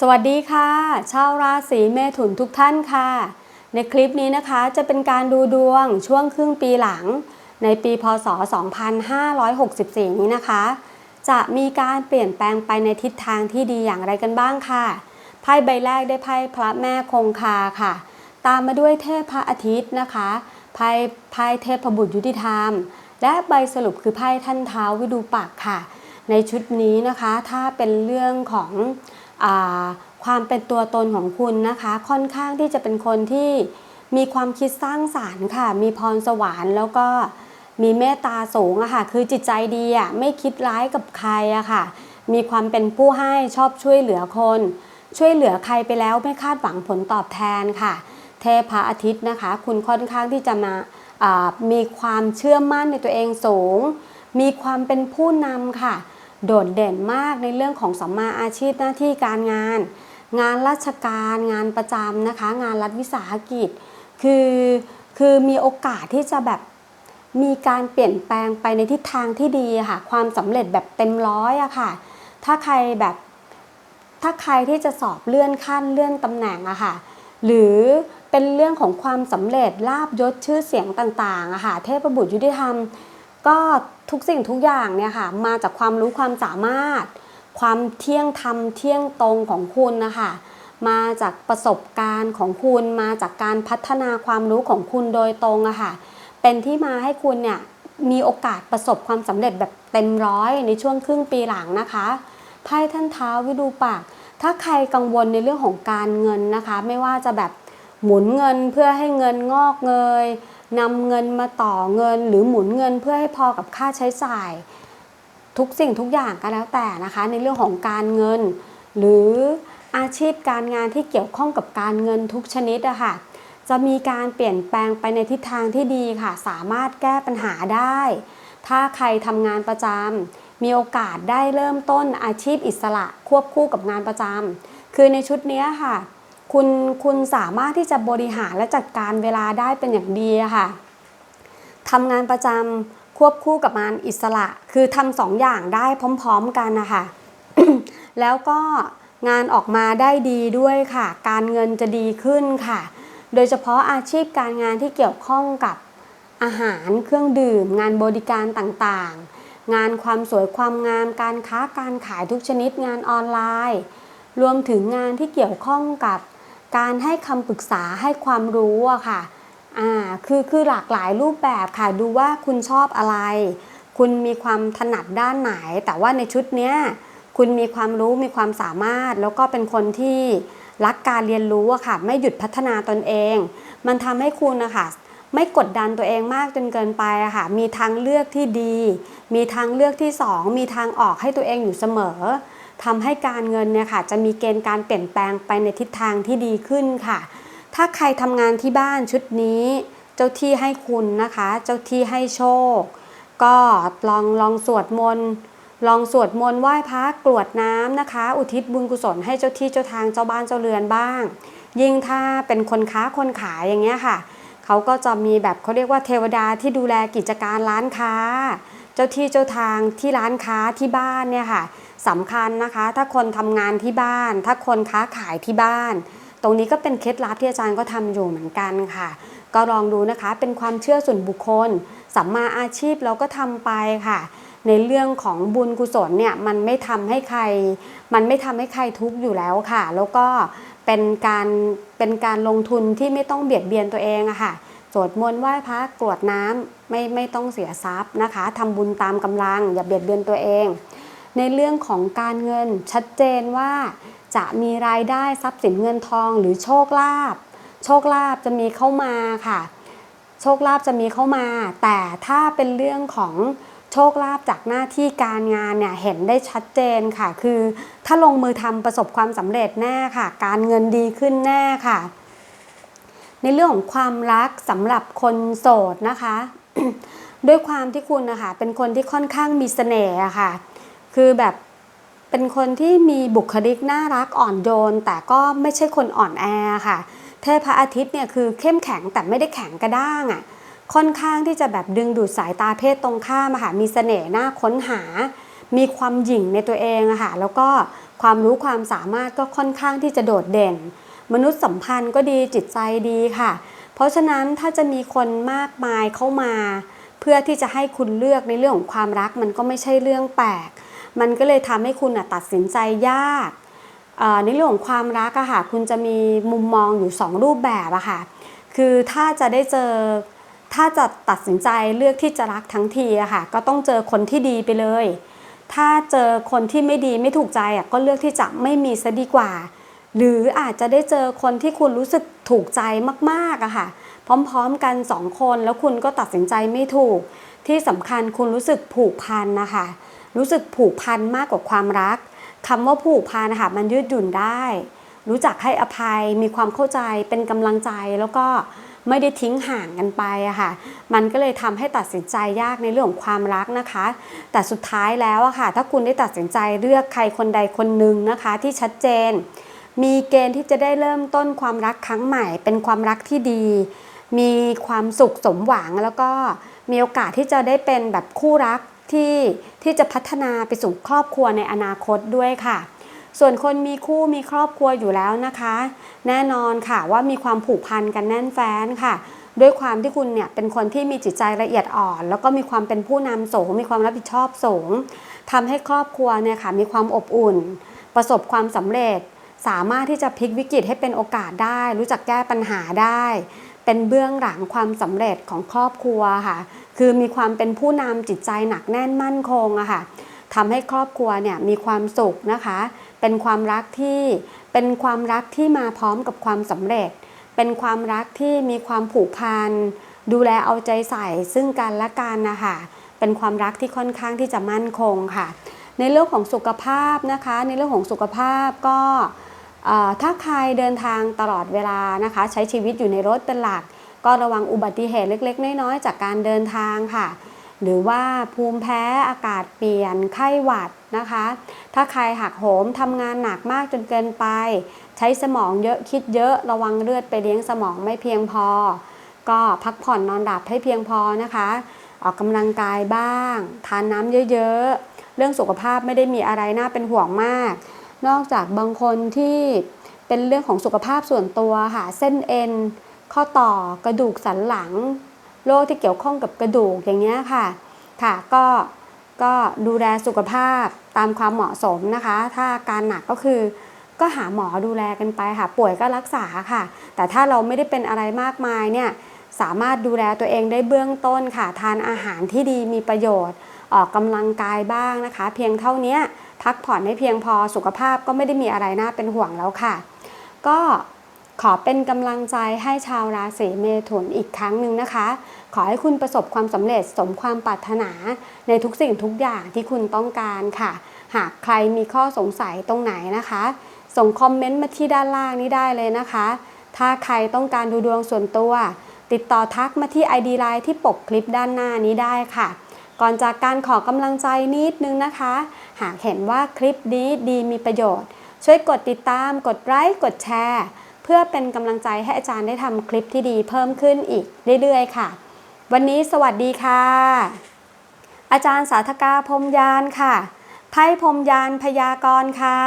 สวัสดีค่ะ ชาวราศีเมถุนทุกท่านค่ะ ในคลิปนี้นะคะจะเป็นการดูดวงช่วงครึ่งปีหลัง ในปีพศ 2564 นี้นะคะ จะมีการเปลี่ยนแปลงไปในทิศทางที่ดีอย่างไรกันบ้างค่ะไพ่ใบแรกได้ไพ่พระแม่คงคาค่ะ ตามมาด้วยเทพพระอาทิตย์นะคะไพ่ไพ่เทพบุตรยุติธรรม และใบสรุปคือไพ่ท่านเท้าวิดูปักค่ะ ในชุดนี้นะคะถ้าเป็นเรื่องของ ความเป็นตัวตนของคุณนะคะ ค่อนข้างที่จะเป็นคนที่มีความคิดสร้างสารรค์ค่ะ มีพรสวรรค์แล้วก็มีเมตตาสูงอะค่ะ คือจิตใจดีอะไม่คิดร้ายกับใครอะค่ะ มีความเป็นผู้ให้ชอบช่วยเหลือคน ช่วยเหลือใครไปแล้วไม่คาดหวังผลตอบแทนค่ะ เทพอาทิตย์นะคะ คุณค่อนข้างที่จะมาามีความเชื่อมั่นในตัวเองสูง มีความเป็นผู้นำค่ะ โดดเด่นมากในเรื่องของสัมมาอาชีพหน้าที่การงาน งานราชการงานประจำนะคะ งานรัฐวิสาหกิจ คือคือมีโอกาสที่จะแบบมีการเปลี่ยนแปลงไปในทิศทางที่ดีค่ะ ความสำเร็จแบบเต็มร้อยอะค่ะ ถ้าใครแบบถ้าใครที่จะสอบเลื่อนขั้นเลื่อนตำแหน่งอะค่ะ หรือเป็นเรื่องของความสำเร็จลาบยศชื่อเสียงต่างๆอะค่ะ เทพบุตรยุติธรรม ก็ทุกสิ่งทุกอย่างเนี่ยค่ะมาจากความรู้ความสามารถ ความเที่ยงธรรมเที่ยงตรงของคุณนะคะมาจากประสบการณ์ของคุณมาจากการพัฒนาความรู้ของคุณโดยตรงอะค่ะ เป็นที่มาให้คุณเนี่ยมีโอกาสประสบความสำเร็จแบบเต็มร้อยในช่วงครึ่งปีหลังนะคะไพ่ท่านเท้าวิดูปาก ถ้าใครกังวลในเรื่องของการเงินนะคะ ไม่ว่าจะแบบหมุนเงินเพื่อให้เงินงอกเงย นำเงินมาต่อเงินหรือหมุนเงินเพื่อให้พอกับค่าใช้จ่าย ทุกสิ่งทุกอย่างก็แล้วแต่นะคะ ในเรื่องของการเงิน หรืออาชีพการงานที่เกี่ยวข้องกับการเงินทุกชนิดอะค่ะจะมีการเปลี่ยนแปลงไปในทิศทางที่ดีค่ะ สามารถแก้ปัญหาได้ ถ้าใครทำงานประจำมีโอกาสได้เริ่มต้นอาชีพอิสระควบคู่กับงานประจำคือในชุดนี้ค่ะ คุณคุณสามารถที่จะบริหารและจัดการเวลาได้เป็นอย่างดีค่ะทำงานประจำควบคู่กับงานอิสระ คือทำสองอย่างได้พร้อมๆกันนะคะแล้วก็งานออกมาได้ดีด้วยค่ะ การเงินจะดีขึ้นค่ะ โดยเฉพาะอาชีพการงานที่เกี่ยวข้องกับอาหารเครื่องดื่ม งานบริการต่างๆ งานความสวยความงามการค้าการขายทุกชนิดงานออนไลน์ รวมถึงงานที่เกี่ยวข้องกับ การให้คำปรึกษาให้ความรู้อะค่ะอ่าคือคือหลากหลายรูปแบบค่ะ ดูว่าคุณชอบอะไร คุณมีความถนัดด้านไหน แต่ว่าในชุดเนี้ยคุณมีความรู้มีความสามารถ แล้วก็เป็นคนที่รักการเรียนรู้อะค่ะ ไม่หยุดพัฒนาตนเอง มันทำให้คุณนะคะไม่กดดันตัวเองมากจนเกินไปอะค่ะ มีทางเลือกที่ดี มีทางเลือกที่สองมีทางออกให้ตัวเองอยู่เสมอ ทำให้การเงินเนี่ยค่ะจะมีเกณฑ์การเปลี่ยนแปลงไปในทิศทางที่ดีขึ้นค่ะ ถ้าใครทำงานที่บ้านชุดนี้ เจ้าที่ให้คุณนะคะ เจ้าที่ให้โชค ก็ลองลองสวดมนต์ลองสวดมนต์ไหว้พระกรวดน้ำนะคะ อุทิศบุญกุศลให้เจ้าที่เจ้าทางเจ้าบ้านเจ้าเรือนบ้าง ยิ่งถ้าเป็นคนค้าคนขายอย่างเงี้ยค่ะเขาก็จะมีแบบเขาเรียกว่าเทวดาที่ดูแลกิจการร้านค้า เจ้าที่เจ้าทางที่ร้านค้าที่บ้านเนี่ยค่ะ สำคัญนะคะ ถ้าคนทำงานที่บ้าน ถ้าคนค้าขายที่บ้าน ตรงนี้ก็เป็นเคล็ดลับที่อาจารย์ก็ทำอยู่เหมือนกันค่ะ ก็ลองดูนะคะ เป็นความเชื่อส่วนบุคคลสัมมาอาชีพเราก็ทำไปค่ะ ในเรื่องของบุญกุศลเนี่ยมันไม่ทำให้ใคร มันไม่ทำให้ใครทุกข์อยู่แล้วค่ะ แล้วก็เป็นการเป็นการลงทุนที่ไม่ต้องเบียดเบียนตัวเองอะค่ะสวดมนต์ไหว้พระกรวดน้ำไม่ไม่ต้องเสียทรัพย์นะคะทำบุญตามกำลังอย่าเบียดเบียนตัวเอง ในเรื่องของการเงินชัดเจนว่าจะมีรายได้ทรัพย์สินเงินทองหรือโชคลาภโชคลาภจะมีเข้ามาค่ะ โชคลาภจะมีเข้ามา แต่ถ้าเป็นเรื่องของโชคลาภจากหน้าที่การงานเนี่ยเห็นได้ชัดเจนค่ะ คือถ้าลงมือทำประสบความสำเร็จแน่ค่ะ การเงินดีขึ้นแน่ค่ะ ในเรื่องของความรักสำหรับคนโสดนะคะ ด้วยความที่คุณนะคะเป็นคนที่ค่อนข้างมีเสน่ห์ค่ะ คือแบบเป็นคนที่มีบุคลิกน่ารักอ่อนโยน แต่ก็ไม่ใช่คนอ่อนแอค่ะ เทพพระอาทิตย์เนี่ยคือเข้มแข็งแต่ไม่ได้แข็งกระด้างอะ่ะค่อนข้างที่จะแบบดึงดูดสายตาเพศตรงข้ามค่ะมีเสน่ห์น่าค้นหา มีความหยิ่งในตัวเองอะค่ะแล้วก็ความรู้ความสามารถก็ค่อนข้างที่จะโดดเด่น มนุษยสัมพันธ์ก็ดีจิตใจดีค่ะ เพราะฉะนั้นถ้าจะมีคนมากมายเข้ามา เพื่อที่จะให้คุณเลือกในเรื่องของความรักมันก็ไม่ใช่เรื่องแปลก มันก็เลยทำให้คุณตัดสินใจยากในเรื่องของความรักอะค่ะคุณจะมีมุมมองอยู่สองรูปแบบอะค่ะคือถ้าจะได้เจอถ้าจะตัดสินใจเลือกที่จะรักทั้งทีอะค่ะก็ต้องเจอคนที่ดีไปเลย ถ้าเจอคนที่ไม่ดีไม่ถูกใจอะก็เลือกที่จะไม่มีซะดีกว่า หรืออาจจะได้เจอคนที่คุณรู้สึกถูกใจมากๆอะค่ะพร้อมๆกันสองคนแล้วคุณก็ตัดสินใจไม่ถูก ที่สำคัญคุณรู้สึกผูกพันนะคะ รู้สึกผูกพันมากกว่าความรักคำว่าผูกพันนะคะมันยืดหยุ่นได้ รู้จักให้อภัยมีความเข้าใจเป็นกำลังใจแล้วก็ไม่ได้ทิ้งห่างกันไปอะค่ะ มันก็เลยทำให้ตัดสินใจยากในเรื่องของความรักนะคะ แต่สุดท้ายแล้วอะค่ะ ถ้าคุณได้ตัดสินใจเลือกใครคนใดคนหนึ่งนะคะ ที่ชัดเจน มีเกณฑ์ที่จะได้เริ่มต้นความรักครั้งใหม่ เป็นความรักที่ดี มีความสุขสมหวังแล้วก็มีโอกาสที่จะได้เป็นแบบคู่รัก ที่ที่จะพัฒนาไปสู่ครอบครัวในอนาคตด้วยค่ะ ส่วนคนมีคู่มีครอบครัวอยู่แล้วนะคะ แน่นอนค่ะว่ามีความผูกพันกันแน่นแฟ้นค่ะด้วยความที่คุณเนี่ยเป็นคนที่มีจิตใจละเอียดอ่อน แล้วก็มีความเป็นผู้นำสูง มีความรับผิดชอบสูงทำให้ครอบครัวเนี่ยค่ะมีความอบอุ่น ประสบความสำเร็จ สามารถที่จะพลิกวิกฤตให้เป็นโอกาสได้ รู้จักแก้ปัญหาได้ เป็นเบื้องหลังความสำเร็จของครอบครัวค่ะ คือมีความเป็นผู้นำจิตใจหนักแน่นมั่นคงอะค่ะทำให้ครอบครัวเนี่ยมีความสุขนะคะ เป็นความรักที่เป็นความรักที่มาพร้อมกับความสำเร็จ เป็นความรักที่มีความผูกพันดูแลเอาใจใส่ซึ่งกันและกันนะคะเป็นความรักที่ค่อนข้างที่จะมั่นคงค่ะ ในเรื่องของสุขภาพนะคะ ในเรื่องของสุขภาพก็ ถ้าใครเดินทางตลอดเวลานะคะ ใช้ชีวิตอยู่ในรถเป็นหลัก ก็ระวังอุบัติเหตุเล็ก ๆ น้อยๆจากการเดินทางค่ะ หรือว่าภูมิแพ้อากาศเปลี่ยนไข้หวัดนะคะ ถ้าใครหักโหมทำงานหนักมากจนเกินไป ใช้สมองเยอะคิดเยอะระวังเลือดไปเลี้ยงสมองไม่เพียงพอ ก็พักผ่อนนอนหลับให้เพียงพอนะคะ ออกกำลังกายบ้าง ทานน้ำเยอะๆเรื่องสุขภาพไม่ได้มีอะไรน่าเป็นห่วงมาก นอกจากบางคนที่เป็นเรื่องของสุขภาพส่วนตัวค่ะเส้นเอ็น ข้อต่อกระดูกสันหลังโรคที่เกี่ยวข้องกับกระดูกอย่างเงี้ยค่ะค่ะก็ก็ดูแลสุขภาพตามความเหมาะสมนะคะ ถ้าอาการหนักก็คือ ก็หาหมอดูแลกันไปค่ะ ป่วยก็รักษาค่ะ แต่ถ้าเราไม่ได้เป็นอะไรมากมายเนี่ยสามารถดูแลตัวเองได้เบื้องต้นค่ะ ทานอาหารที่ดีมีประโยชน์ ออกกำลังกายบ้างนะคะ เพียงเท่านี้พักผ่อนให้เพียงพอสุขภาพก็ไม่ได้มีอะไรน่าเป็นห่วงแล้วค่ะ ก็ขอเป็นกำลังใจให้ชาวราศีเมถุนอีกครั้งหนึ่งนะคะ ขอให้คุณประสบความสำเร็จสมความปรารถนาในทุกสิ่งทุกอย่างที่คุณต้องการค่ะ หากใครมีข้อสงสัยตรงไหนนะคะ ส่งคอมเมนต์มาที่ด้านล่างนี้ได้เลยนะคะ ถ้าใครต้องการดูดวงส่วนตัว ติดต่อทักมาที่ ID Line ที่ปกคลิปด้านหน้านี้ได้ค่ะ ก่อนจากการขอกำลังใจนิดนึงนะคะ หากเห็นว่าคลิปนี้ดีมีประโยชน์ ช่วยกดติดตาม กดไลค์ กดแชร์ เพื่อเป็นกำลังใจให้อาจารย์ได้ทำคลิปที่ดีเพิ่มขึ้นอีกเรื่อยๆ ค่ะ วันนี้สวัสดีค่ะ อาจารย์สาธกาพรมยานค่ะ ไพ่พรมยานพยากรณ์ค่ะ